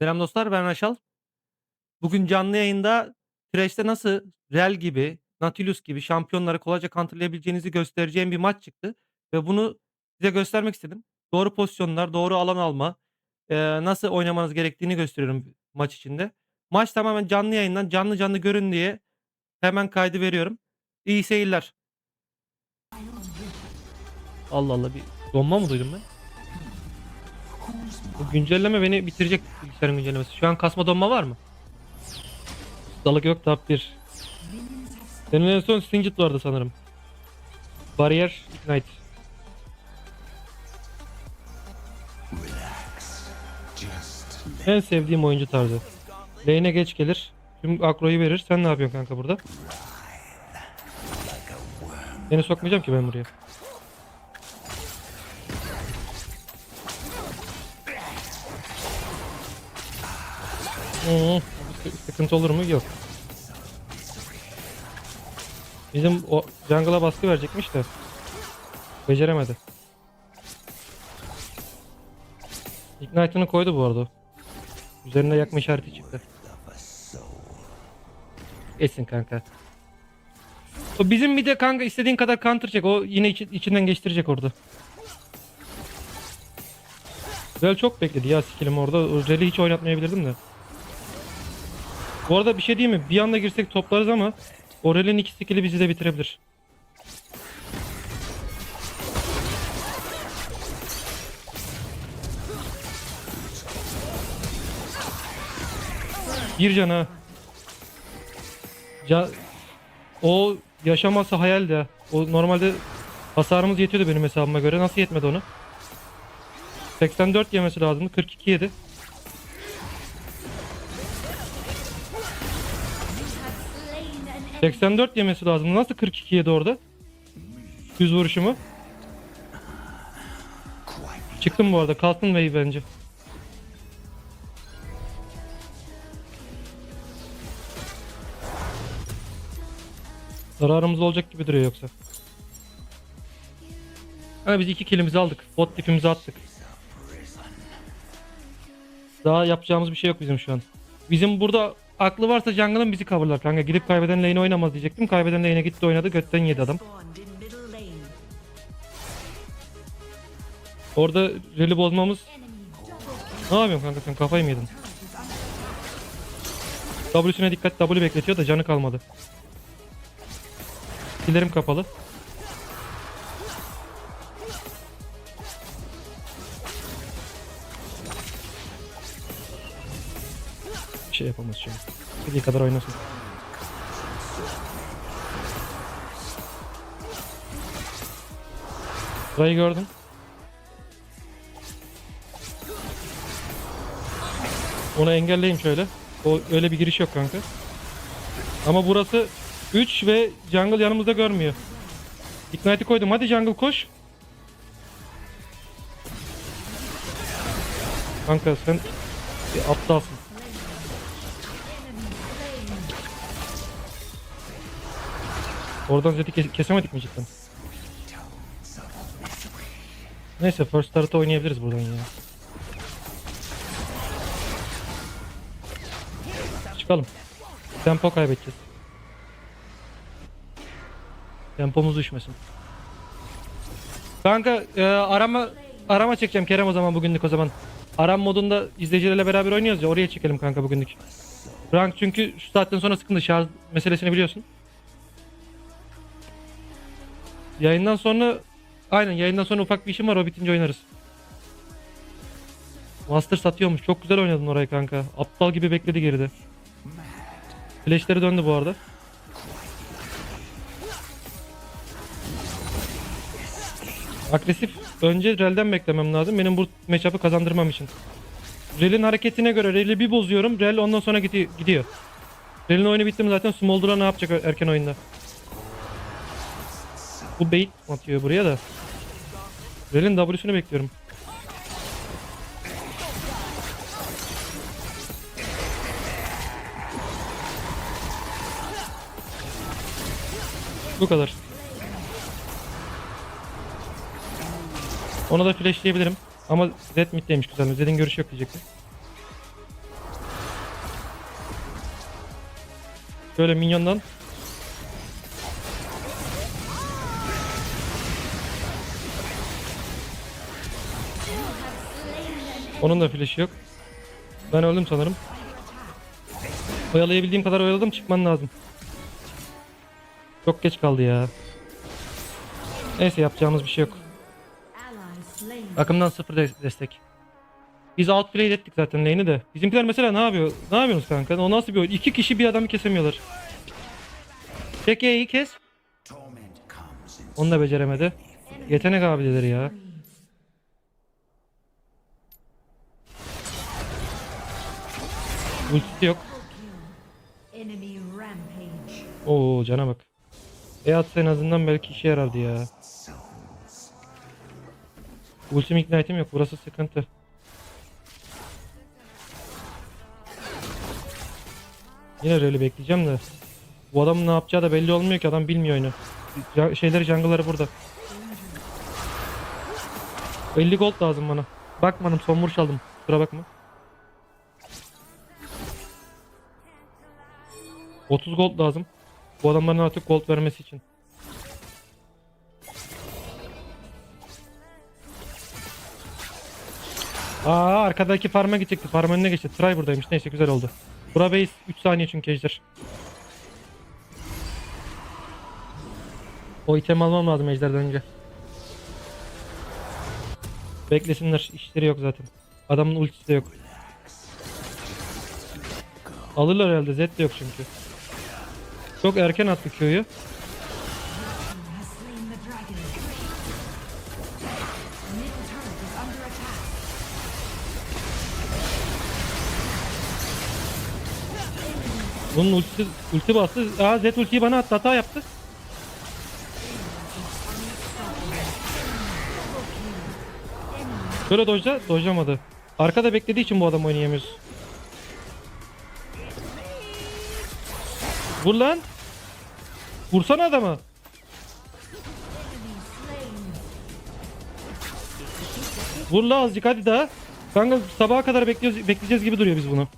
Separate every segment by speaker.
Speaker 1: Selam dostlar ben Raşal. Bugün canlı yayında Thresh'te nasıl Rel gibi, Nautilus gibi şampiyonları kolayca counterlayabileceğinizi göstereceğim bir maç çıktı. Ve bunu size göstermek istedim. Doğru pozisyonlar, doğru alan alma, nasıl oynamanız gerektiğini gösteriyorum maç içinde. Maç tamamen canlı yayından canlı canlı görün diye hemen kaydı veriyorum. İyi seyirler. Allah Allah bir donma mı duydum ben? Bu güncelleme beni bitirecek bilgisayarın güncellemesi. Şu an kasma donma var mı? Dalık yok tab 1. Senin en son Singed vardı sanırım. Bariyer Ignite. En sevdiğim oyuncu tarzı. Lane'e geç gelir. Tüm akroyu verir. Sen ne yapıyorsun kanka burada? Beni sokmayacağım ki ben buraya. Sı- sıkıntı olur mu? Yok. Bizim o jungle'a baskı verecekmiş de beceremedi. Ignite'ını koydu bu arada. o. Üzerinde yakma işareti çıktı. Etsin kanka. O bizim bir de kanka istediğin kadar counter çek. O yine içi- içinden geçtirecek orada. Güzel çok bekledi ya skill'im orada. O Rel'i hiç oynatmayabilirdim de. Bu arada bir şey değil mi? Bir anda girsek toplarız ama Orel'in iki skill'i bizi de bitirebilir. Bir cana. Ca o yaşaması hayal de. O normalde hasarımız yetiyordu benim hesabıma göre. Nasıl yetmedi onu? 84 yemesi lazımdı. 42 yedi. 84 yemesi lazım. Nasıl 42 yedi orada? 100 vuruşumu. Çıktım bu arada. Kalsın Wave bence. Zararımız olacak gibi duruyor yoksa. Ha biz iki killimizi aldık. Bot dipimizi attık. Daha yapacağımız bir şey yok bizim şu an. Bizim burada aklı varsa jungle'ın bizi coverlar kanka. Gidip kaybeden lane oynamaz diyecektim. Kaybeden lane'e gitti oynadı. Götten yedi adam. Orada rally bozmamız... Ne yapıyorsun kanka sen kafayı mı yedin? W'süne dikkat W bekletiyor da canı kalmadı. Skillerim kapalı. Şey yapamaz an. İstediği kadar oynasın. Burayı gördüm. Onu engelleyin şöyle. O öyle bir giriş yok kanka. Ama burası 3 ve jungle yanımızda görmüyor. Ignite'i koydum. Hadi jungle koş. Kanka sen bir aptalsın. Oradan Zed'i kes- kesemedik mi cidden? Neyse first start'ı oynayabiliriz buradan ya. Çıkalım. Tempo kaybedeceğiz. Tempomuz düşmesin. Kanka e, arama arama çekeceğim Kerem o zaman bugünlük o zaman. Aram modunda izleyicilerle beraber oynuyoruz ya oraya çekelim kanka bugünlük. Rank çünkü şu saatten sonra sıkıntı şarj meselesini biliyorsun. Yayından sonra aynen yayından sonra ufak bir işim var o bitince oynarız. Master satıyormuş. Çok güzel oynadın orayı kanka. Aptal gibi bekledi geride. Flash'leri döndü bu arada. Agresif. Önce Rel'den beklemem lazım. Benim bu matchup'ı kazandırmam için. Rel'in hareketine göre Rel'i bir bozuyorum. Rel ondan sonra gidi- gidiyor. Rel'in oyunu bitti mi zaten Smolder'a ne yapacak erken oyunda? Bu bait atıyor buraya da. Rel'in W'sünü bekliyorum. Bu kadar. Ona da flashlayabilirim. Ama Zed middeymiş güzel. Zed'in görüşü yok diyecektim. Şöyle minyondan Onun da flash'ı yok. Ben öldüm sanırım. Oyalayabildiğim kadar oyaladım çıkman lazım. Çok geç kaldı ya. Neyse yapacağımız bir şey yok. Takımdan sıfır des- destek. Biz outplay ettik zaten lane'i de. Bizimkiler mesela ne yapıyor? Ne yapıyorsunuz kanka? O nasıl bir oyun? İki kişi bir adamı kesemiyorlar. Tek E'yi kes. Onu da beceremedi. Yetenek abileri ya. Ultisi yok. Oo cana bak. E atsa en azından belki işe yarardı ya. Ultim ignite'im yok. Burası sıkıntı. Yine rally bekleyeceğim de. Bu adamın ne yapacağı da belli olmuyor ki. Adam bilmiyor oyunu. Ja- şeyleri jungle'ları burada. 50 gold lazım bana. Bakmadım son vuruş aldım. Kusura bakma. 30 gold lazım. Bu adamların artık gold vermesi için. Aa arkadaki farma gidecekti. Farm önüne geçti. Try buradaymış. Neyse güzel oldu. Bura base 3 saniye çünkü ejder. O item almam lazım ejderden önce. Beklesinler. İşleri yok zaten. Adamın ultisi de yok. Alırlar herhalde. Zed de yok çünkü. Çok erken attı Q'yu. Bunun ultisi, ulti bastı. Aa Zed ultiyi bana attı. Hata yaptı. Şöyle dojla, dojlamadı. Arkada beklediği için bu adam oynayamıyoruz. Vur lan. Vursana adamı. Vur la azıcık hadi daha. Kanka sabaha kadar bekliyoruz, bekleyeceğiz gibi duruyor biz bunu.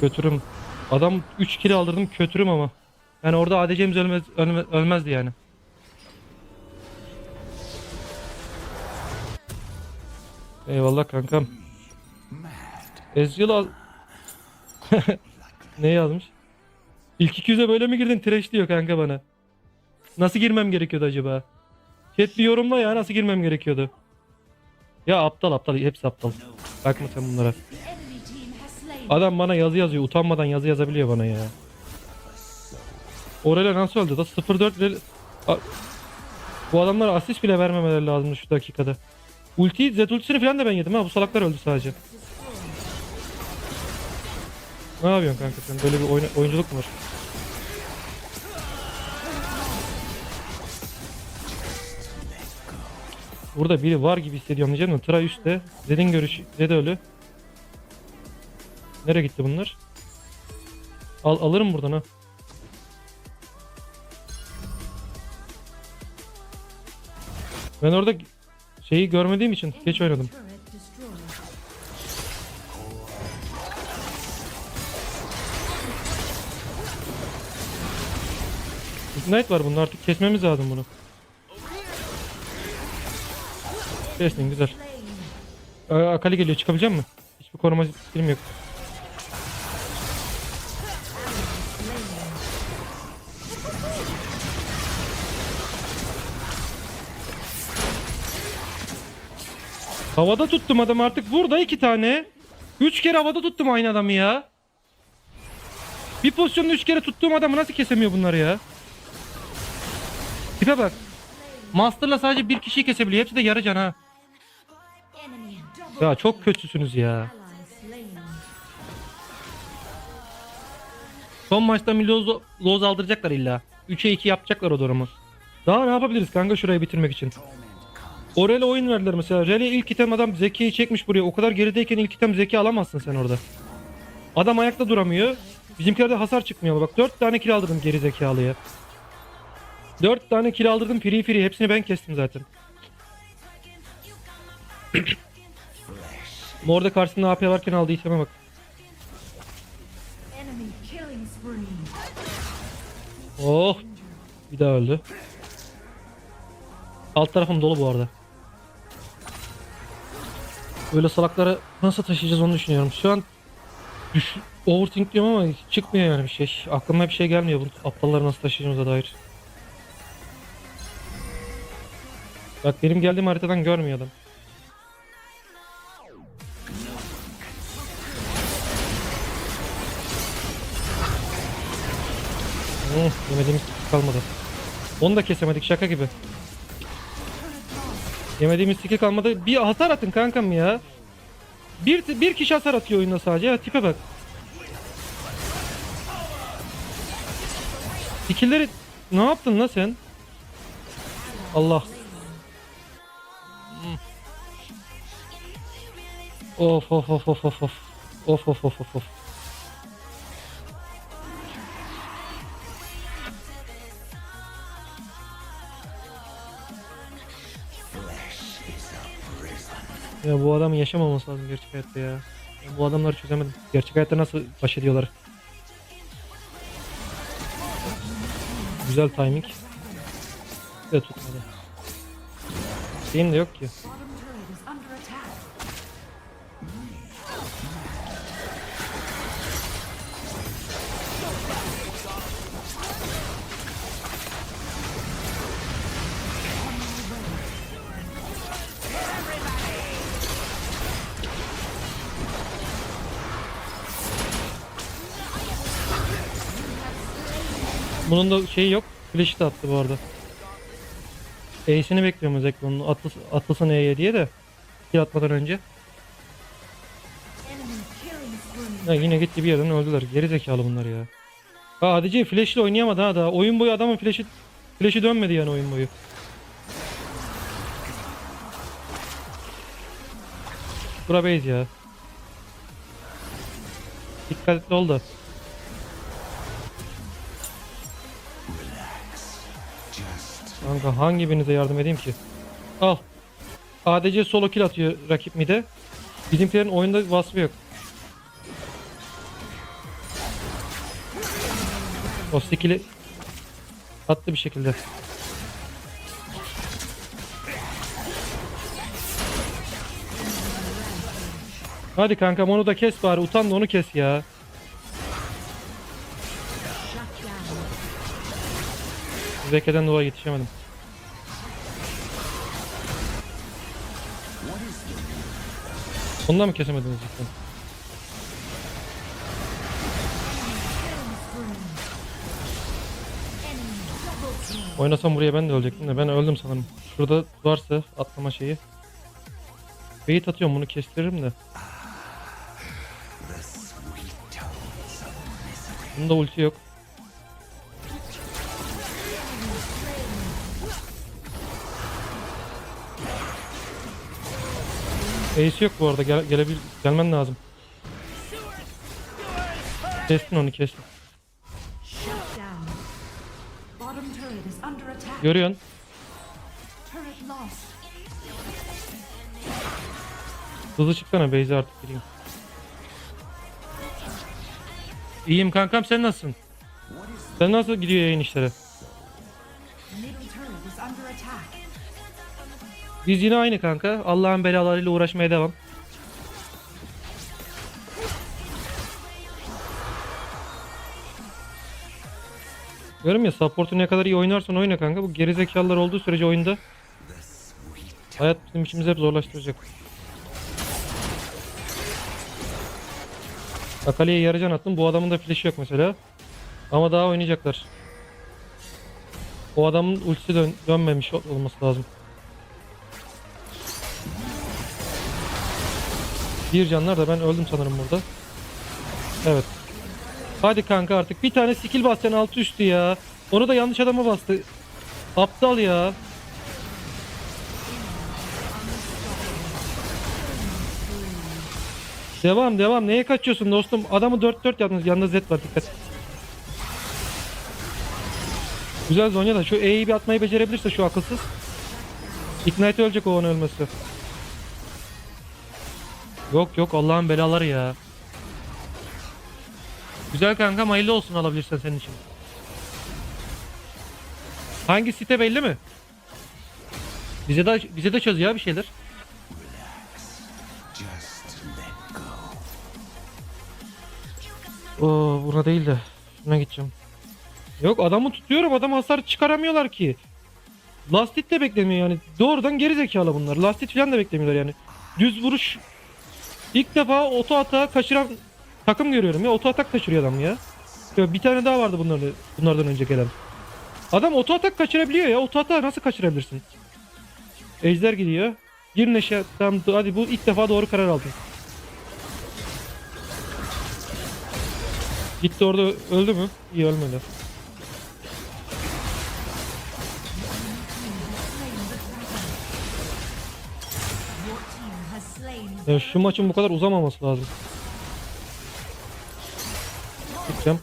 Speaker 1: Kötürüm. Adam 3 kill aldırdım kötürüm ama. Yani orada ADC'miz ölmez, ölme- ölmezdi yani. Eyvallah kankam. Ezreal al... ne yazmış? İlk 200'e böyle mi girdin? Trash diyor kanka bana. Nasıl girmem gerekiyordu acaba? Chat bir yorumla ya nasıl girmem gerekiyordu? Ya aptal aptal hepsi aptal. Bakma sen bunlara. Adam bana yazı yazıyor. Utanmadan yazı yazabiliyor bana ya. Orayla nasıl öldü da 0-4 rel- A- Bu adamlara asist bile vermemeleri lazımdı şu dakikada. Ulti, Z ultisini falan da ben yedim ha. Bu salaklar öldü sadece. Ne yapıyorsun kanka sen? Böyle bir oyna- oyunculuk mu var? Burada biri var gibi hissediyorum diyeceğim de Tra üstte. Zed'in görüşü. Zed ölü. Nereye gitti bunlar? Al alırım buradan ha. Ben orada şeyi görmediğim için geç oynadım. Ignite var bunun artık kesmemiz lazım bunu. Kestin güzel. Aa, Akali geliyor çıkabilecek mi? Hiçbir koruma film yok. Havada tuttum adam artık burada iki tane. Üç kere havada tuttum aynı adamı ya. Bir pozisyonda üç kere tuttuğum adamı nasıl kesemiyor bunları ya? Tipe bak. Master'la sadece bir kişiyi kesebiliyor. Hepsi de yarı can ha. Ya çok kötüsünüz ya. Son maçta bir loz, loz aldıracaklar illa. 3'e 2 yapacaklar o durumu. Daha ne yapabiliriz kanka şurayı bitirmek için? Orel'e oyun verdiler mesela. Rel'e ilk item adam Zeki'yi çekmiş buraya. O kadar gerideyken ilk item Zeki alamazsın sen orada. Adam ayakta duramıyor. Bizimkilerde hasar çıkmıyor. Bak 4 tane kill aldırdım geri zekalıya. Dört tane kill aldırdım free free. Hepsini ben kestim zaten. Morda karşısında AP varken aldığı iteme bak. Oh. Bir daha öldü. Alt tarafım dolu bu arada. Böyle salakları nasıl taşıyacağız onu düşünüyorum. Şu an düş overthink diyorum ama çıkmıyor yani bir şey. Aklıma bir şey gelmiyor. Bu aptalları nasıl taşıyacağımıza dair. Bak benim geldiğim haritadan görmüyor adam. Hmm, yemediğimiz kalmadı. Onu da kesemedik şaka gibi. Yemediğimiz skill kalmadı. Bir hasar atın kankam ya. Bir, bir kişi hasar atıyor oyunda sadece. Ya, tipe bak. Skill'leri ne yaptın lan sen? Allah. Of of of of of of. Of of of of of. Ya bu adamın yaşamaması lazım gerçek hayatta ya. Ben bu adamları çözemedim. Gerçek hayatta nasıl baş ediyorlar? Güzel timing. Bir de tutmadı. Şeyim de yok ki. Bunun da şeyi yok. Flash'ı da attı bu arada. Ace'ini bekliyorum özellikle onun atlas, atlasın E'ye diye de. Kill atmadan önce. Ya yine gitti bir yerden öldüler. Geri zekalı bunlar ya. Ha ADC flash'le oynayamadı ha daha. Oyun boyu adamın flash'ı flash'ı dönmedi yani oyun boyu. Bura base ya. Dikkatli ol da. Kanka hangi birinize yardım edeyim ki? Al. ADC solo kill atıyor rakip mide. Bizimkilerin oyunda vasfı yok. O skill'i attı bir şekilde. Hadi kankam onu da kes bari. Utan da onu kes ya. Zekeden dolayı yetişemedim. Ondan mı kesemediniz cidden? Oynasam buraya ben de ölecektim de ben öldüm sanırım. Şurada varsa atlama şeyi. Bait atıyorum bunu kestiririm de. Bunda ulti yok. Ace yok bu arada gel gelebil gelmen lazım. Kestin onu kestin. Görüyorsun. Hızlı çıksana Beyza artık gireyim. İyiyim kankam sen nasılsın? Sen nasıl gidiyor yayın işleri? Biz yine aynı kanka. Allah'ın belalarıyla uğraşmaya devam. Diyorum ya support'u ne kadar iyi oynarsan oyna kanka. Bu gerizekalılar olduğu sürece oyunda hayat bizim işimizi hep zorlaştıracak. Akali'ye yarıcan attım. Bu adamın da flash'i yok mesela. Ama daha oynayacaklar. O adamın ultisi dön dönmemiş ol- olması lazım. Bir canlar da ben öldüm sanırım burada. Evet. Hadi kanka artık bir tane skill basacaksın altı üstü ya. Onu da yanlış adama bastı. Aptal ya. Devam devam. Neye kaçıyorsun dostum? Adamı 4-4 yalnız yanında Z var dikkat. Güzel Zonya da şu E'yi bir atmayı becerebilirse şu akılsız. Ignite ölecek o onun ölmesi. Yok yok Allah'ın belaları ya. Güzel kanka hayırlı olsun alabilirsen senin için. Hangi site belli mi? Bize de bize de çöz ya bir şeyler. Oo buna değil de şuna gideceğim. Yok adamı tutuyorum adam hasar çıkaramıyorlar ki. Lastit de beklemiyor yani. Doğrudan geri zekalı bunlar. Lastit falan da beklemiyorlar yani. Düz vuruş. İlk defa oto atağı kaçıran takım görüyorum ya. Oto atak kaçırıyor adam ya. Ya bir tane daha vardı bunlardan, bunlardan önce gelen. Adam oto atak kaçırabiliyor ya. Oto atağı nasıl kaçırabilirsin? Ejder gidiyor. Gir neşe. Tamam hadi bu ilk defa doğru karar aldın. Gitti orada öldü mü? İyi ölmedi.
Speaker 2: Slain
Speaker 1: Ya şu maçın bu kadar uzamaması lazım. Gideceğim.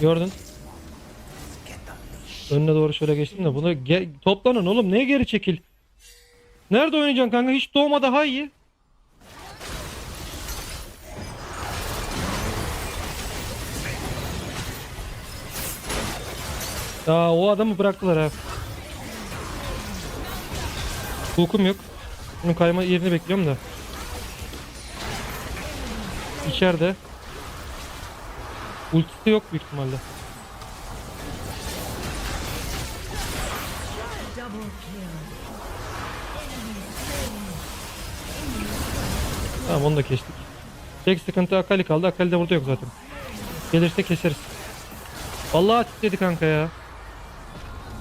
Speaker 1: Gördün. Önüne doğru şöyle geçtim de bunu toplanın oğlum neye geri çekil? Nerede oynayacaksın kanka? Hiç doğma daha iyi. Aa o adamı bıraktılar ha. Hukum yok. Bunun kayma yerini bekliyorum da. İçeride. Ultisi yok büyük ihtimalle. Tamam onu da kestik. Tek sıkıntı Akali kaldı. Akali de burada yok zaten. Gelirse keseriz. Vallahi titredi kanka ya.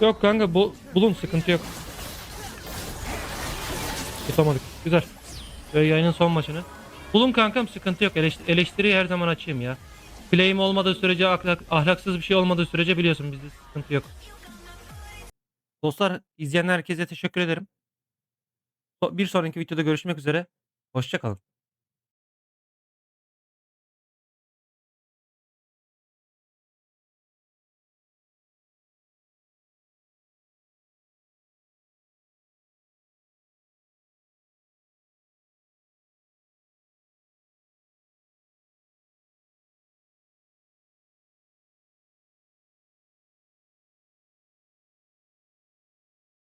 Speaker 1: Yok kanka bu, bulun sıkıntı yok. Tutamadık. Güzel. Böyle yayının son maçını. Bulun kankam sıkıntı yok. Eleşt- eleştiriyi her zaman açayım ya. Play'im olmadığı sürece ahlak- ahlaksız bir şey olmadığı sürece biliyorsun bizde sıkıntı yok.
Speaker 3: Dostlar izleyen herkese teşekkür ederim. Bir sonraki videoda görüşmek üzere. Hoşçakalın.